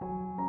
you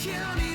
kill me.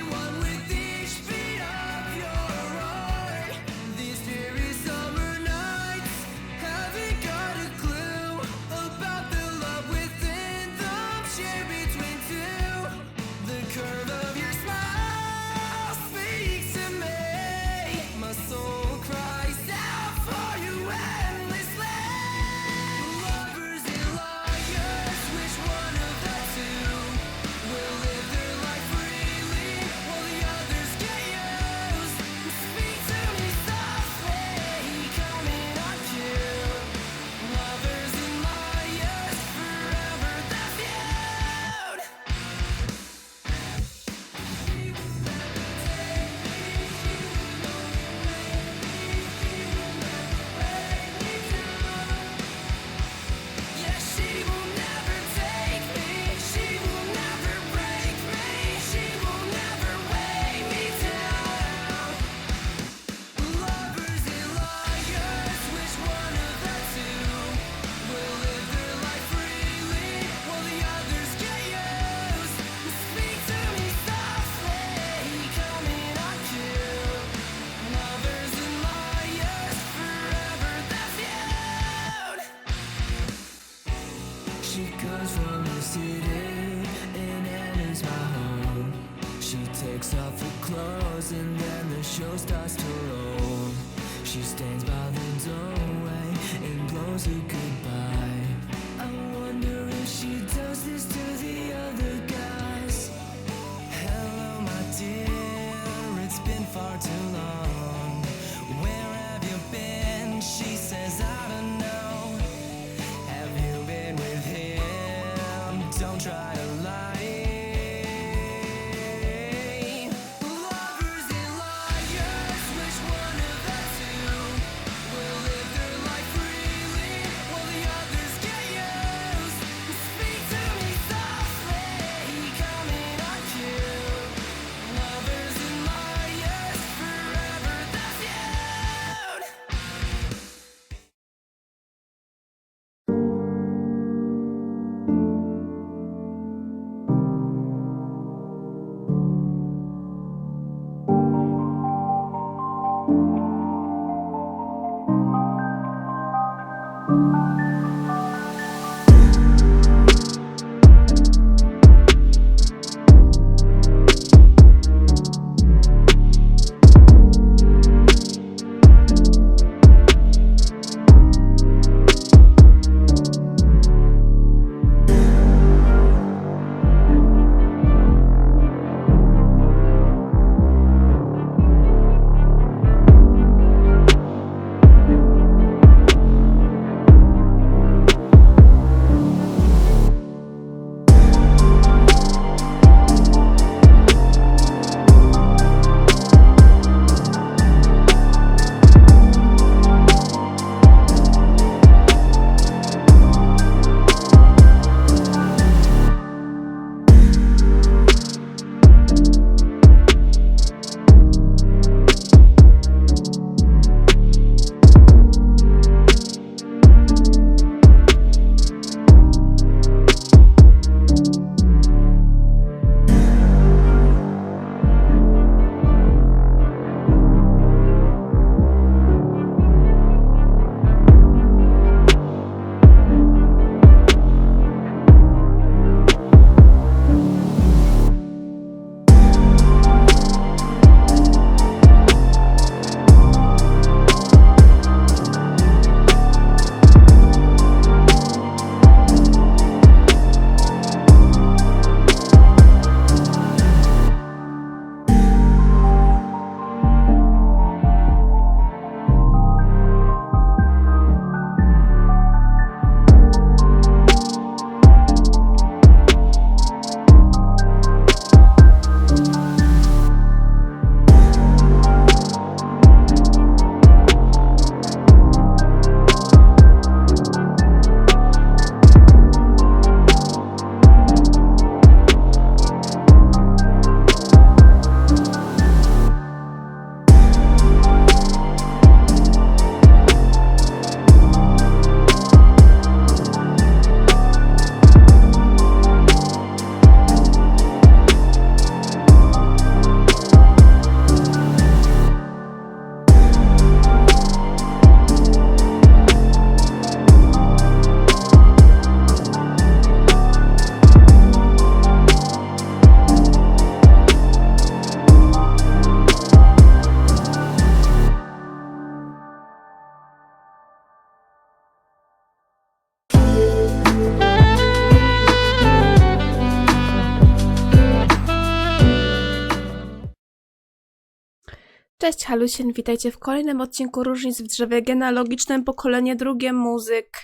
Cześć Halusien, witajcie w kolejnym odcinku Różnic w drzewie genealogicznym pokolenie drugie muzyk.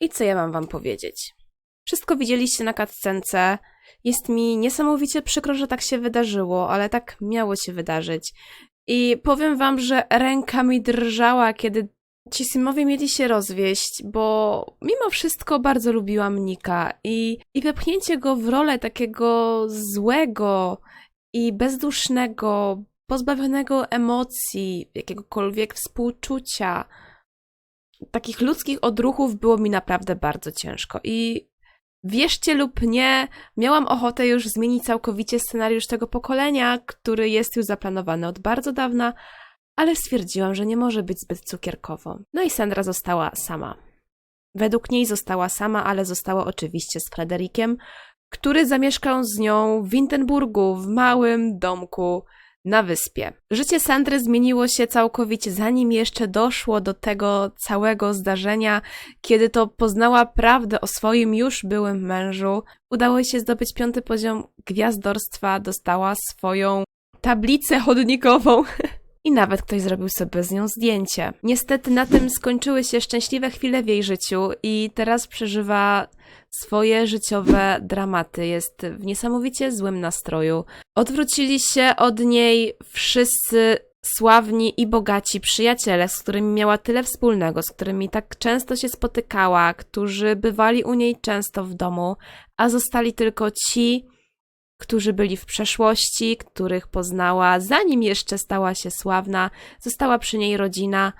I co ja mam wam powiedzieć? Wszystko widzieliście na cutscence. Jest mi niesamowicie przykro, że tak się wydarzyło, ale tak miało się wydarzyć. I powiem wam, że ręka mi drżała, kiedy ci Simowie mieli się rozwieść, bo mimo wszystko bardzo lubiłam Nika i, i wepchnięcie go w rolę takiego złego i bezdusznego, pozbawionego emocji, jakiegokolwiek współczucia, takich ludzkich odruchów było mi naprawdę bardzo ciężko. I wierzcie lub nie, miałam ochotę już zmienić całkowicie scenariusz tego pokolenia, który jest już zaplanowany od bardzo dawna, ale stwierdziłam, że nie może być zbyt cukierkowo. No i Sandra została sama. Według niej została sama, ale została oczywiście z Frederikiem, który zamieszkał z nią w Wintenburgu, w małym domku na wyspie. Życie Sandry zmieniło się całkowicie, zanim jeszcze doszło do tego całego zdarzenia, kiedy to poznała prawdę o swoim już byłym mężu. Udało jej się zdobyć piąty poziom gwiazdorstwa, dostała swoją tablicę chodnikową. I nawet ktoś zrobił sobie z nią zdjęcie. Niestety na tym skończyły się szczęśliwe chwile w jej życiu i teraz przeżywa swoje życiowe dramaty. Jest w niesamowicie złym nastroju. Odwrócili się od niej wszyscy sławni i bogaci przyjaciele, z którymi miała tyle wspólnego, z którymi tak często się spotykała, którzy bywali u niej często w domu, a zostali tylko ci, którzy byli w przeszłości, których poznała, zanim jeszcze stała się sławna, została przy niej rodzina,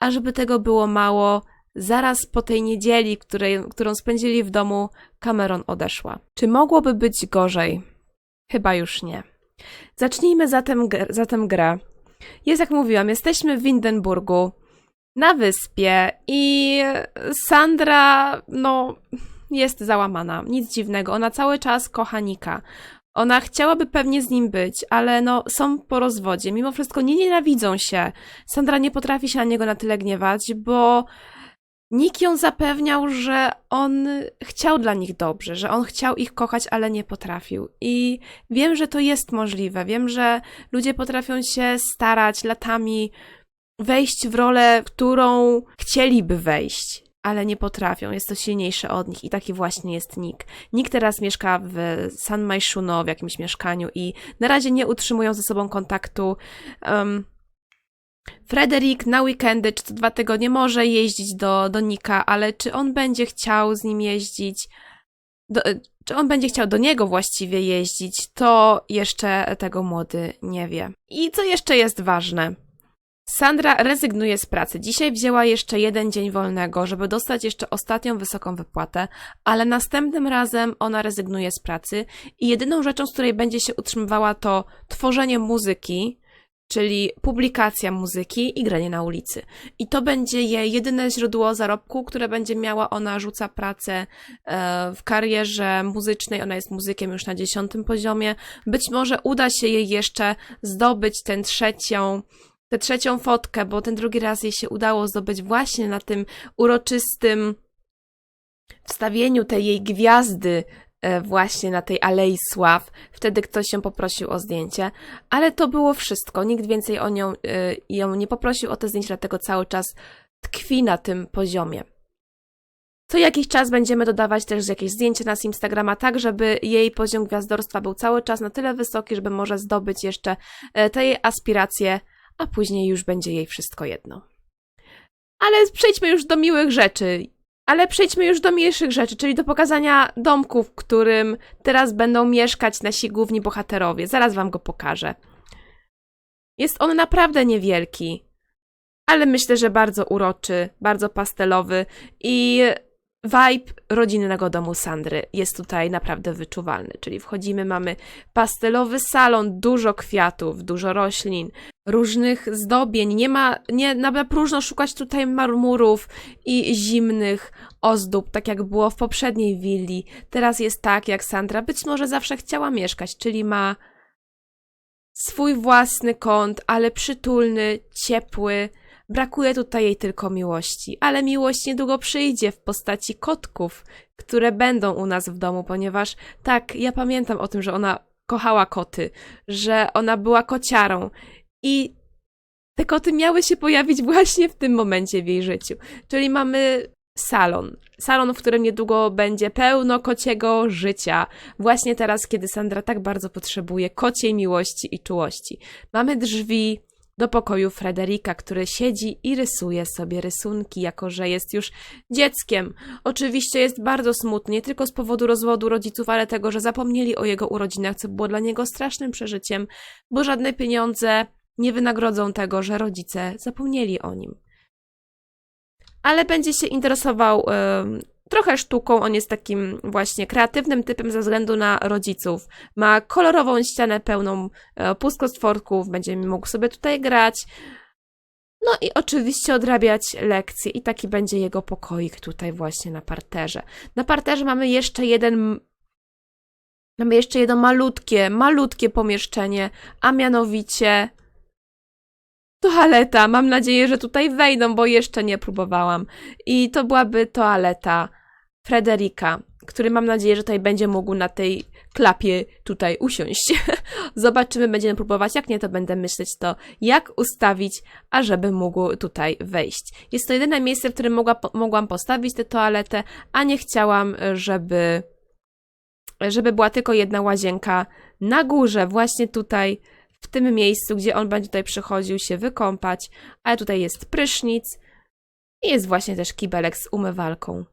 a żeby tego było mało, zaraz po tej niedzieli, której, którą spędzili w domu, Cameron odeszła. Czy mogłoby być gorzej? Chyba już nie. Zacznijmy zatem, zatem grę. Jest jak mówiłam, jesteśmy w Windenburgu, na wyspie i Sandra, no, jest załamana. Nic dziwnego, ona cały czas kocha Nika. Ona chciałaby pewnie z nim być, ale no, są po rozwodzie. Mimo wszystko nie nienawidzą się. Sandra nie potrafi się na niego na tyle gniewać, bo Nick ją zapewniał, że on chciał dla nich dobrze, że on chciał ich kochać, ale nie potrafił. I wiem, że to jest możliwe. Wiem, że ludzie potrafią się starać latami wejść w rolę, którą chcieliby wejść, ale nie potrafią. Jest to silniejsze od nich i taki właśnie jest Nick. Nick teraz mieszka w San Maishuno, w jakimś mieszkaniu i na razie nie utrzymują ze sobą kontaktu. Um, Frederick na weekendy czy co dwa tygodnie może jeździć do, do Nika, ale czy on będzie chciał z nim jeździć, do, czy on będzie chciał do niego właściwie jeździć, to jeszcze tego młody nie wie. I co jeszcze jest ważne? Sandra rezygnuje z pracy. Dzisiaj wzięła jeszcze jeden dzień wolnego, żeby dostać jeszcze ostatnią wysoką wypłatę, ale następnym razem ona rezygnuje z pracy i jedyną rzeczą, z której będzie się utrzymywała, to tworzenie muzyki, czyli publikacja muzyki i granie na ulicy. I to będzie jej jedyne źródło zarobku, które będzie miała. Ona rzuca pracę e, w karierze muzycznej, ona jest muzykiem już na dziesiątym poziomie. Być może uda się jej jeszcze zdobyć tę trzecią, tę trzecią fotkę, bo ten drugi raz jej się udało zdobyć właśnie na tym uroczystym wstawieniu tej jej gwiazdy właśnie na tej Alei Sław. Wtedy ktoś ją poprosił o zdjęcie, ale to było wszystko. Nikt więcej o nią, e, ją nie poprosił o te zdjęcie, dlatego cały czas tkwi na tym poziomie. Co jakiś czas będziemy dodawać też jakieś zdjęcie na Instagrama, tak żeby jej poziom gwiazdorstwa był cały czas na tyle wysoki, żeby może zdobyć jeszcze e, te jej aspiracje, a później już będzie jej wszystko jedno. Ale przejdźmy już do miłych rzeczy. Ale przejdźmy już do mniejszych rzeczy, czyli do pokazania domku, w którym teraz będą mieszkać nasi główni bohaterowie. Zaraz wam go pokażę. Jest on naprawdę niewielki, ale myślę, że bardzo uroczy, bardzo pastelowy i vibe rodzinnego domu Sandry jest tutaj naprawdę wyczuwalny. Czyli wchodzimy, mamy pastelowy salon, dużo kwiatów, dużo roślin, różnych zdobień. Nie ma, nie na próżno szukać tutaj marmurów i zimnych ozdób, tak jak było w poprzedniej willi. Teraz jest tak, jak Sandra być może zawsze chciała mieszkać, czyli ma swój własny kąt, ale przytulny, ciepły. Brakuje tutaj jej tylko miłości, ale miłość niedługo przyjdzie w postaci kotków, które będą u nas w domu, ponieważ tak, ja pamiętam o tym, że ona kochała koty, że ona była kociarą I te koty miały się pojawić właśnie w tym momencie w jej życiu. Czyli mamy salon. Salon, w którym niedługo będzie pełno kociego życia. Właśnie teraz, kiedy Sandra tak bardzo potrzebuje kociej miłości i czułości. Mamy drzwi do pokoju Frederika, który siedzi i rysuje sobie rysunki, jako że jest już dzieckiem. Oczywiście jest bardzo smutny, nie tylko z powodu rozwodu rodziców, ale tego, że zapomnieli o jego urodzinach, co było dla niego strasznym przeżyciem, bo żadne pieniądze nie wynagrodzą tego, że rodzice zapomnieli o nim. Ale będzie się interesował trochę sztuką. On jest takim właśnie kreatywnym typem ze względu na rodziców. Ma kolorową ścianę pełną e, pustostworków, będzie mógł sobie tutaj grać. No i oczywiście odrabiać lekcje i taki będzie jego pokoik tutaj właśnie na parterze. Na parterze mamy jeszcze jeden mamy jeszcze jedno malutkie, malutkie pomieszczenie, a mianowicie toaleta. Mam nadzieję, że tutaj wejdą, bo jeszcze nie próbowałam. I to byłaby toaleta Frederika, który mam nadzieję, że tutaj będzie mógł na tej klapie tutaj usiąść. Zobaczymy, będziemy próbować. Jak nie, to będę myśleć to, jak ustawić, ażeby mógł tutaj wejść. Jest to jedyne miejsce, w którym mogła, mogłam postawić tę toaletę, a nie chciałam, żeby, żeby była tylko jedna łazienka na górze, właśnie tutaj, w tym miejscu, gdzie on będzie tutaj przychodził się wykąpać, ale tutaj jest prysznic i jest właśnie też kibelek z umywalką.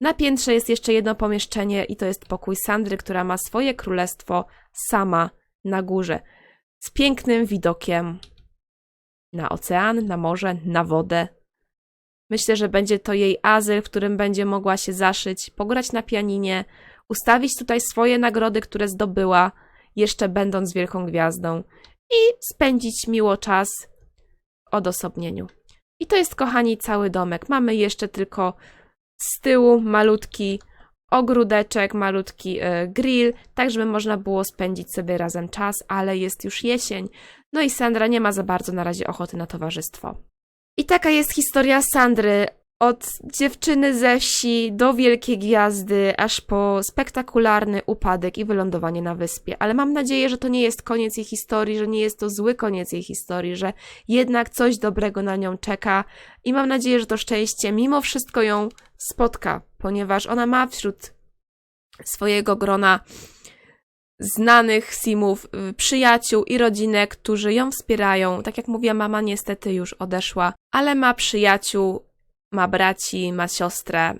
Na piętrze jest jeszcze jedno pomieszczenie i to jest pokój Sandry, która ma swoje królestwo sama na górze. Z pięknym widokiem na ocean, na morze, na wodę. Myślę, że będzie to jej azyl, w którym będzie mogła się zaszyć, pograć na pianinie, ustawić tutaj swoje nagrody, które zdobyła, jeszcze będąc wielką gwiazdą i spędzić miło czas w odosobnieniu. I to jest, kochani, cały domek. Mamy jeszcze tylko z tyłu malutki ogródeczek, malutki e, grill, tak żeby można było spędzić sobie razem czas, ale jest już jesień, no i Sandra nie ma za bardzo na razie ochoty na towarzystwo. I taka jest historia Sandry. Od dziewczyny ze wsi do wielkiej gwiazdy, aż po spektakularny upadek i wylądowanie na wyspie. Ale mam nadzieję, że to nie jest koniec jej historii, że nie jest to zły koniec jej historii, że jednak coś dobrego na nią czeka. I mam nadzieję, że to szczęście mimo wszystko ją spotka, ponieważ ona ma wśród swojego grona znanych simów, y, przyjaciół i rodzinę, którzy ją wspierają. Tak jak mówiła, mama niestety już odeszła, ale ma przyjaciół, ma braci, ma siostrę.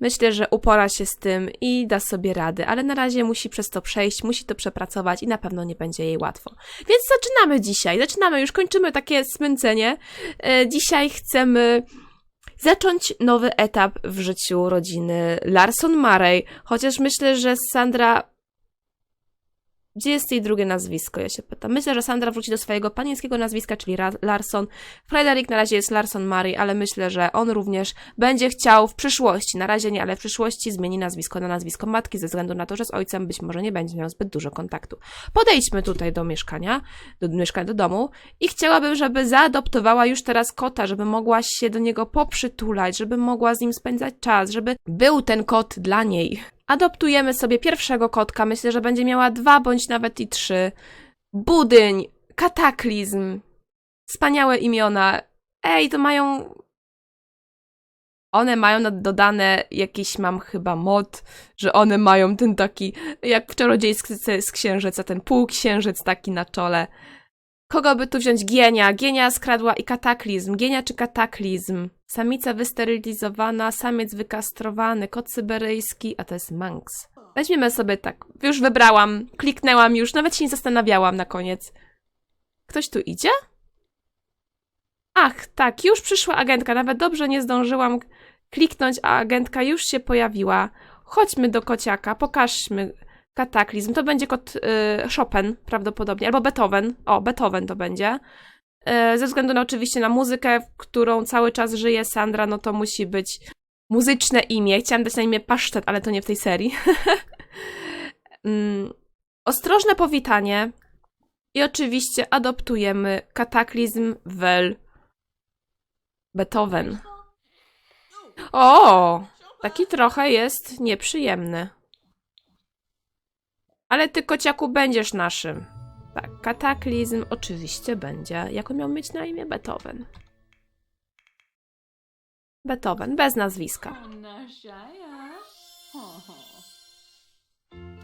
Myślę, że upora się z tym i da sobie rady, ale na razie musi przez to przejść, musi to przepracować i na pewno nie będzie jej łatwo. Więc zaczynamy dzisiaj, zaczynamy, już kończymy takie smęcenie. E, Dzisiaj chcemy zacząć nowy etap w życiu rodziny Larson Marey, chociaż myślę, że Sandra. Gdzie jest jej drugie nazwisko? Ja się pytam. Myślę, że Sandra wróci do swojego panieńskiego nazwiska, czyli Ra- Larson. Frederick na razie jest Larson Mary, ale myślę, że on również będzie chciał w przyszłości, na razie nie, ale w przyszłości zmieni nazwisko na nazwisko matki, ze względu na to, że z ojcem być może nie będzie miał zbyt dużo kontaktu. Podejdźmy tutaj do mieszkania, do mieszkania, do domu i chciałabym, żeby zaadoptowała już teraz kota, żeby mogła się do niego poprzytulać, żeby mogła z nim spędzać czas, żeby był ten kot dla niej. Adoptujemy sobie pierwszego kotka, myślę, że będzie miała dwa bądź nawet i trzy. Budyń, kataklizm, wspaniałe imiona. Ej, to mają. One mają dodane jakiś, mam chyba mod, że one mają ten taki, jak w czarodziejsce z księżyca, ten półksiężyc taki na czole. Kogo by tu wziąć? Gienia. Gienia skradła i kataklizm. Gienia czy kataklizm? Samica wysterylizowana, samiec wykastrowany, kot syberyjski, a to jest Manx. Weźmiemy sobie tak. Już wybrałam, kliknęłam już, nawet się nie zastanawiałam na koniec. Ktoś tu idzie? Ach, tak, już przyszła agentka. Nawet dobrze nie zdążyłam kliknąć, a agentka już się pojawiła. Chodźmy do kociaka, pokażmy kataklizm. To będzie kot y, Chopin prawdopodobnie, albo Beethoven. O, Beethoven to będzie. Y, ze względu na oczywiście na muzykę, którą cały czas żyje Sandra, no to musi być muzyczne imię. Chciałam dać na imię Pasztet, ale to nie w tej serii. mm, ostrożne powitanie. I oczywiście adoptujemy kataklizm Wel Beethoven. O, taki trochę jest nieprzyjemny. Ale ty, kociaku, będziesz naszym. Tak, kataklizm oczywiście będzie. Jak on miał mieć na imię? Beethoven. Beethoven, bez nazwiska.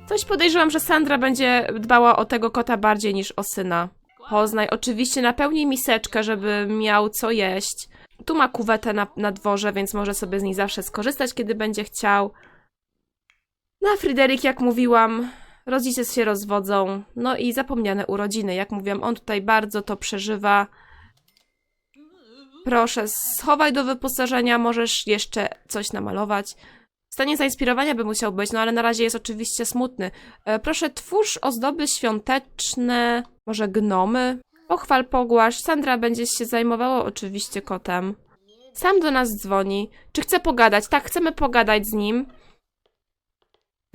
Coś podejrzewam, że Sandra będzie dbała o tego kota bardziej niż o syna. Poznaj, oczywiście napełnij miseczkę, żeby miał co jeść. Tu ma kuwetę na, na dworze, więc może sobie z niej zawsze skorzystać, kiedy będzie chciał. No a Fryderyk, jak mówiłam, rodzice się rozwodzą. No i zapomniane urodziny. Jak mówiłam, on tutaj bardzo to przeżywa. Proszę, schowaj do wyposażenia, możesz jeszcze coś namalować. W stanie zainspirowania by musiał być, no ale na razie jest oczywiście smutny. E, proszę, twórz ozdoby świąteczne, może gnomy. Pochwal, pogłasz. Sandra będzie się zajmowała oczywiście kotem. Sam do nas dzwoni. Czy chce pogadać? Tak, chcemy pogadać z nim.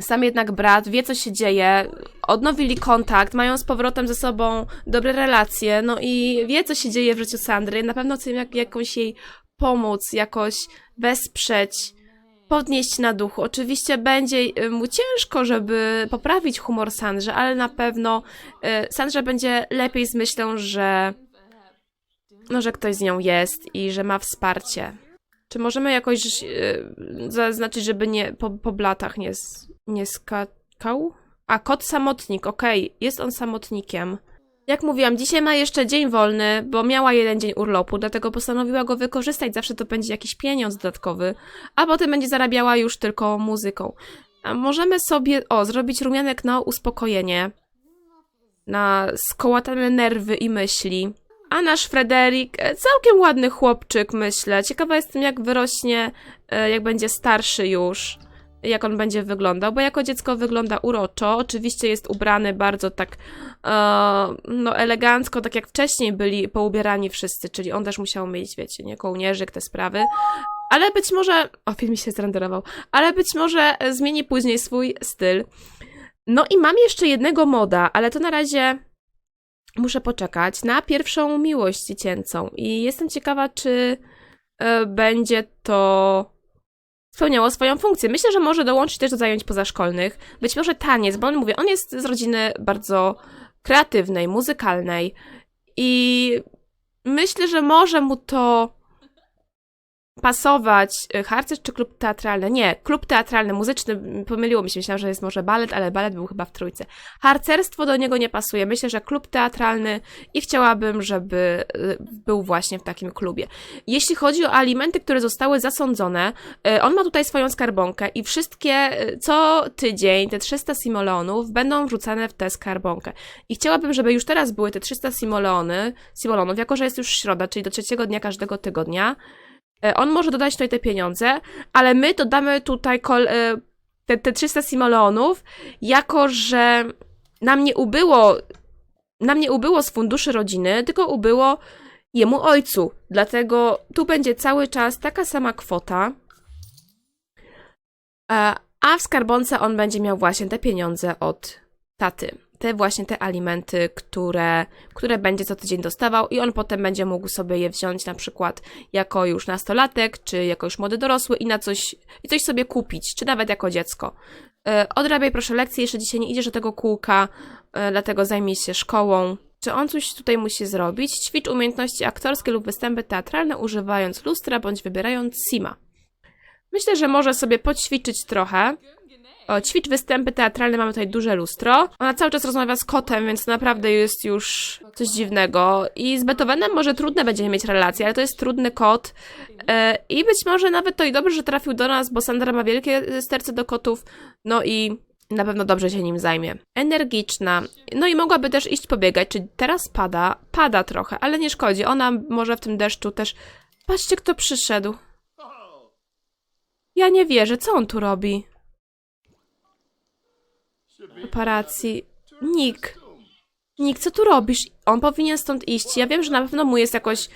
Sam jednak brat wie, co się dzieje. Odnowili kontakt, mają z powrotem ze sobą dobre relacje, no i wie, co się dzieje w życiu Sandry. Na pewno chce jak, jakąś jej pomóc, jakoś wesprzeć, podnieść na duchu. Oczywiście będzie y, mu ciężko, żeby poprawić humor Sandrze, ale na pewno y, Sandrze będzie lepiej z myślą, że no, że ktoś z nią jest i że ma wsparcie. Czy możemy jakoś yy, zaznaczyć, żeby nie po, po blatach nie, nie skakał? A, kot samotnik, okej, jest on samotnikiem. Jak mówiłam, dzisiaj ma jeszcze dzień wolny, bo miała jeden dzień urlopu, dlatego postanowiła go wykorzystać. Zawsze to będzie jakiś pieniądz dodatkowy, a potem będzie zarabiała już tylko muzyką. A możemy sobie, o, zrobić rumianek na uspokojenie, na skołatane nerwy i myśli. A nasz Frederik, e, całkiem ładny chłopczyk, myślę. Ciekawa jestem, jak wyrośnie, e, jak będzie starszy już, jak on będzie wyglądał, bo jako dziecko wygląda uroczo. Oczywiście jest ubrany bardzo tak, e, no elegancko, tak jak wcześniej byli poubierani wszyscy, czyli on też musiał mieć, wiecie, nie, kołnierzyk, te sprawy. Ale być może, o, film się zrenderował, ale być może zmieni później swój styl. No i mam jeszcze jednego moda, ale to na razie muszę poczekać na pierwszą miłość dziecięcą i jestem ciekawa, czy e, będzie to spełniało swoją funkcję. Myślę, że może dołączyć też do zajęć pozaszkolnych. Być może taniec, bo on mówię, on jest z rodziny bardzo kreatywnej, muzykalnej i myślę, że może mu to pasować e, harcerz czy klub teatralny? Nie, klub teatralny, muzyczny, pomyliło mi się, myślałam, że jest może balet, ale balet był chyba w trójce. Harcerstwo do niego nie pasuje. Myślę, że klub teatralny i chciałabym, żeby y, był właśnie w takim klubie. Jeśli chodzi o alimenty, które zostały zasądzone, y, on ma tutaj swoją skarbonkę i wszystkie y, co tydzień te 300 simoleonów będą wrzucane w tę skarbonkę. I chciałabym, żeby już teraz były te 300 simoleony, simoleonów, jako że jest już środa, czyli do trzeciego dnia każdego tygodnia. Y, On może dodać tutaj te pieniądze, ale my dodamy tutaj y, te, te 300 simoleonów, jako że nam nie ubyło nam nie ubyło z funduszy rodziny, tylko ubyło jemu ojcu. Dlatego tu będzie cały czas taka sama kwota. E, A w skarbonce on będzie miał właśnie te pieniądze od taty. Te właśnie te alimenty, które, które będzie co tydzień dostawał i on potem będzie mógł sobie je wziąć na przykład jako już nastolatek, czy jako już młody dorosły i na coś, i coś sobie kupić, czy nawet jako dziecko. E, Odrabiaj proszę lekcje, jeszcze dzisiaj nie idziesz do tego kółka, e, dlatego zajmij się szkołą. Czy on coś tutaj musi zrobić? Ćwicz umiejętności aktorskie lub występy teatralne używając lustra bądź wybierając sima. Myślę, że może sobie poćwiczyć trochę. O, ćwicz występy teatralne, mamy tutaj duże lustro. Ona cały czas rozmawia z kotem, więc naprawdę jest już coś dziwnego. I z Beethovenem może trudne będzie mieć relacje, ale to jest trudny kot. E, I być może nawet to i dobrze, że trafił do nas, bo Sandra ma wielkie serce do kotów. No i na pewno dobrze się nim zajmie. Energiczna. No i mogłaby też iść pobiegać, czyli teraz pada, pada trochę, ale nie szkodzi. Ona może w tym deszczu też. Patrzcie, kto przyszedł. Ja nie wierzę, co on tu robi? Paparazzi. Nick. Nick, co tu robisz? On powinien stąd iść. Ja wiem, że na pewno mu jest jakoś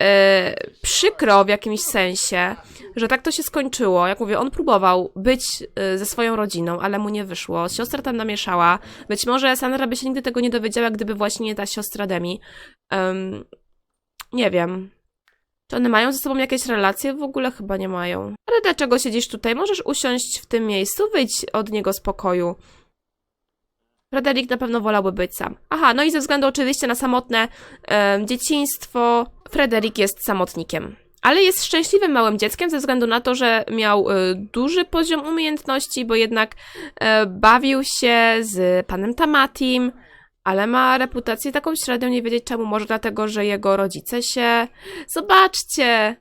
e, przykro w jakimś sensie, że tak to się skończyło. Jak mówię, on próbował być e, ze swoją rodziną, ale mu nie wyszło. Siostra tam namieszała. Być może Sandra by się nigdy tego nie dowiedziała, gdyby właśnie nie ta siostra Demi. Em, nie wiem. Czy one mają ze sobą jakieś relacje? W ogóle chyba nie mają. Ale dlaczego siedzisz tutaj? Możesz usiąść w tym miejscu, wyjdź od niego z pokoju. Frederick na pewno wolałby być sam. Aha, no i ze względu oczywiście na samotne em, dzieciństwo, Frederick jest samotnikiem. Ale jest szczęśliwym małym dzieckiem ze względu na to, że miał y, duży poziom umiejętności, bo jednak e, bawił się z panem Tamatim, ale ma reputację taką średnią, nie wiedzieć czemu, może dlatego, że jego rodzice się... Zobaczcie!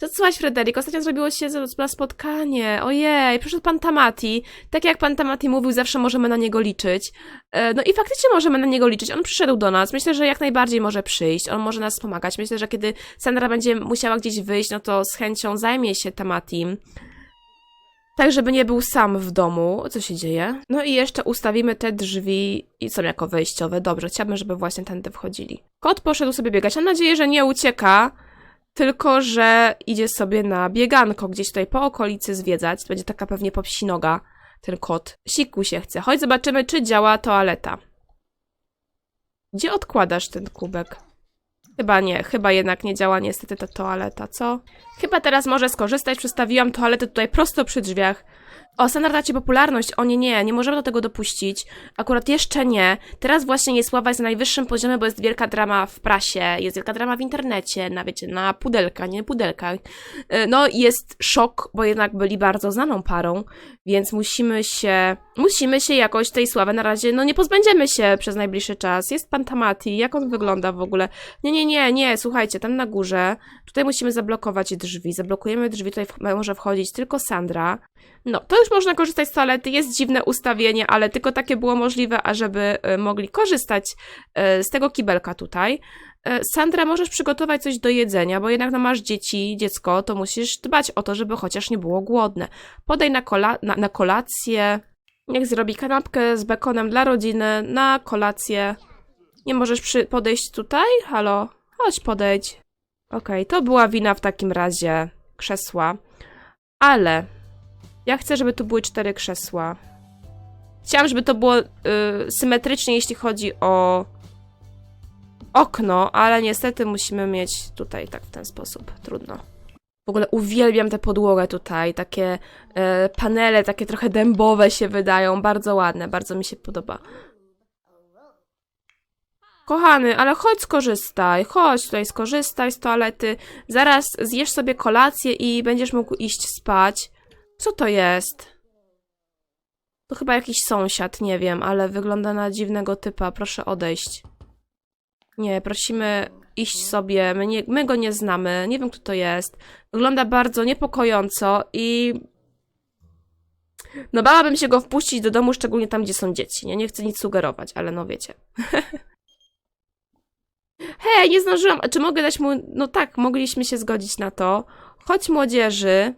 To słuchaj, Frederick, ostatnio zrobiło się spotkanie. Ojej, przyszedł pan Tamati. Tak jak pan Tamati mówił, zawsze możemy na niego liczyć. E, No i faktycznie możemy na niego liczyć. On przyszedł do nas. Myślę, że jak najbardziej może przyjść. On może nas wspomagać. Myślę, że kiedy Sandra będzie musiała gdzieś wyjść, no to z chęcią zajmie się Tamatim. Tak, żeby nie był sam w domu. Co się dzieje? No i jeszcze ustawimy te drzwi i są jako wejściowe. Dobrze, chciałabym, żeby właśnie tędy wchodzili. Kot poszedł sobie biegać. Mam nadzieję, że nie ucieka, tylko że idzie sobie na bieganko, gdzieś tutaj po okolicy zwiedzać. Będzie taka pewnie popsinoga, ten kot. Siku się chce. Chodź zobaczymy, czy działa toaleta. Gdzie odkładasz ten kubek? Chyba nie, chyba jednak nie działa niestety ta toaleta, co? Chyba teraz może skorzystać, przestawiłam toaletę tutaj prosto przy drzwiach. O, Sandra dacie popularność. O nie, nie, nie możemy do tego dopuścić. Akurat jeszcze nie. Teraz właśnie jej sława jest na najwyższym poziomie, bo jest wielka drama w prasie, jest wielka drama w internecie, na wiecie, na pudelka, nie pudelkach. Y, No, jest szok, bo jednak byli bardzo znaną parą, więc musimy się, musimy się jakoś tej sławy na razie, no nie pozbędziemy się przez najbliższy czas. Jest pan Tamati, jak on wygląda w ogóle? Nie, nie, nie, nie, słuchajcie, tam na górze, tutaj musimy zablokować drzwi, zablokujemy drzwi, tutaj może wchodzić tylko Sandra. No, to już można korzystać z toalety, jest dziwne ustawienie, ale tylko takie było możliwe, ażeby y, mogli korzystać y, z tego kibelka tutaj. Y, Sandra, możesz przygotować coś do jedzenia, bo jednak no masz dzieci, dziecko, to musisz dbać o to, żeby chociaż nie było głodne. Podaj na, kola na, na kolację, niech zrobi kanapkę z bekonem dla rodziny, na kolację. Nie możesz przy podejść tutaj? Halo? Chodź podejdź. Okej, to była wina w takim razie krzesła. Ale ja chcę, żeby tu były cztery krzesła. Chciałam, żeby to było y, symetrycznie, jeśli chodzi o okno, ale niestety musimy mieć tutaj tak w ten sposób. Trudno. W ogóle uwielbiam tę podłogę tutaj. Takie e, panele, takie trochę dębowe się wydają. Bardzo ładne, bardzo mi się podoba. Kochany, ale chodź skorzystaj, chodź tutaj skorzystaj z toalety. Zaraz zjesz sobie kolację i będziesz mógł iść spać. Co to jest? To chyba jakiś sąsiad, nie wiem, ale wygląda na dziwnego typa. Proszę odejść. Nie, prosimy iść sobie. My, nie, my go nie znamy. Nie wiem, kto to jest. Wygląda bardzo niepokojąco i. No, bałabym się go wpuścić do domu, szczególnie tam, gdzie są dzieci. Nie, nie chcę nic sugerować, ale no wiecie. Hej, nie zdążyłam. Czy mogę dać mu. No tak, mogliśmy się zgodzić na to. Chodź, młodzieży.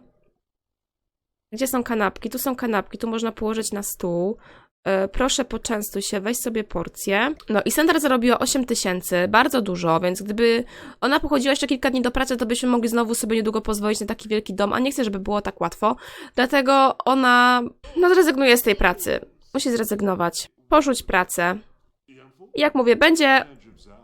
Gdzie są kanapki? Tu są kanapki, tu można położyć na stół. E, proszę, poczęstuj się, weź sobie porcję. No i Sandra zarobiła 8 tysięcy, bardzo dużo, więc gdyby ona pochodziła jeszcze kilka dni do pracy, to byśmy mogli znowu sobie niedługo pozwolić na taki wielki dom, a nie chcę, żeby było tak łatwo. Dlatego ona, no zrezygnuje z tej pracy. Musi zrezygnować. Porzuć pracę. I jak mówię, będzie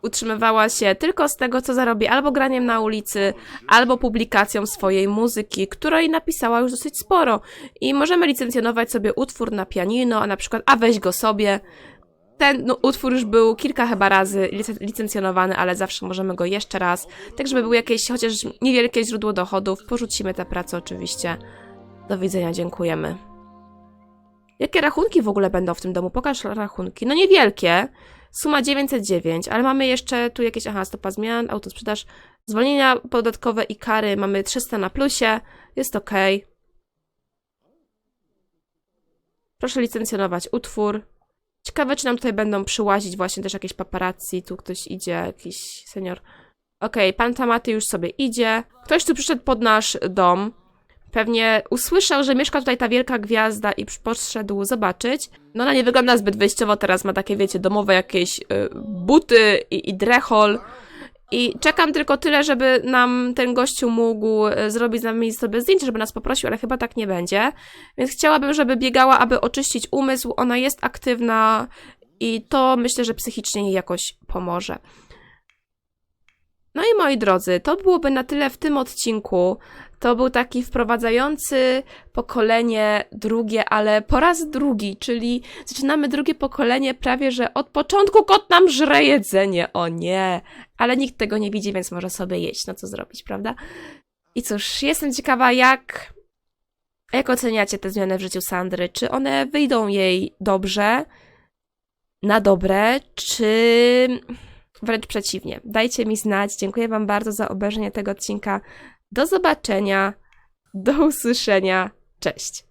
utrzymywała się tylko z tego, co zarobi albo graniem na ulicy, albo publikacją swojej muzyki, której napisała już dosyć sporo. I możemy licencjonować sobie utwór na pianino, a na przykład, a weź go sobie. Ten no, utwór już był kilka chyba razy lic- licencjonowany, ale zawsze możemy go jeszcze raz. Tak, żeby było jakieś chociaż niewielkie źródło dochodów. Porzucimy tę pracę oczywiście. Do widzenia, dziękujemy. Jakie rachunki w ogóle będą w tym domu? Pokaż rachunki. No niewielkie. Suma 909, ale mamy jeszcze tu jakieś, aha, stopa zmian, autosprzedaż, zwolnienia podatkowe i kary, mamy 300 na plusie, jest ok. Proszę licencjonować utwór. Ciekawe, czy nam tutaj będą przyłazić właśnie też jakieś paparazzi, tu ktoś idzie, jakiś senior. Okej, pan Tamaty już sobie idzie. Ktoś tu przyszedł pod nasz dom. Pewnie usłyszał, że mieszka tutaj ta wielka gwiazda i poszedł zobaczyć. No ona nie wygląda zbyt wyjściowo, teraz ma takie, wiecie, domowe jakieś y, buty i, i. I czekam tylko tyle, żeby nam ten gościu mógł y, zrobić z nami sobie zdjęcie, żeby nas poprosił, ale chyba tak nie będzie. Więc chciałabym, żeby biegała, aby oczyścić umysł. Ona jest aktywna i to myślę, że psychicznie jej jakoś pomoże. No i moi drodzy, to byłoby na tyle w tym odcinku. To był taki wprowadzający pokolenie drugie, ale po raz drugi, czyli zaczynamy drugie pokolenie prawie, że od początku kot nam żre jedzenie. O nie! Ale nikt tego nie widzi, więc może sobie jeść. No co zrobić, prawda? I cóż, jestem ciekawa, jak, jak oceniacie te zmiany w życiu Sandry? Czy one wyjdą jej dobrze, na dobre, czy wręcz przeciwnie? Dajcie mi znać. Dziękuję Wam bardzo za obejrzenie tego odcinka. Do zobaczenia, do usłyszenia. Cześć.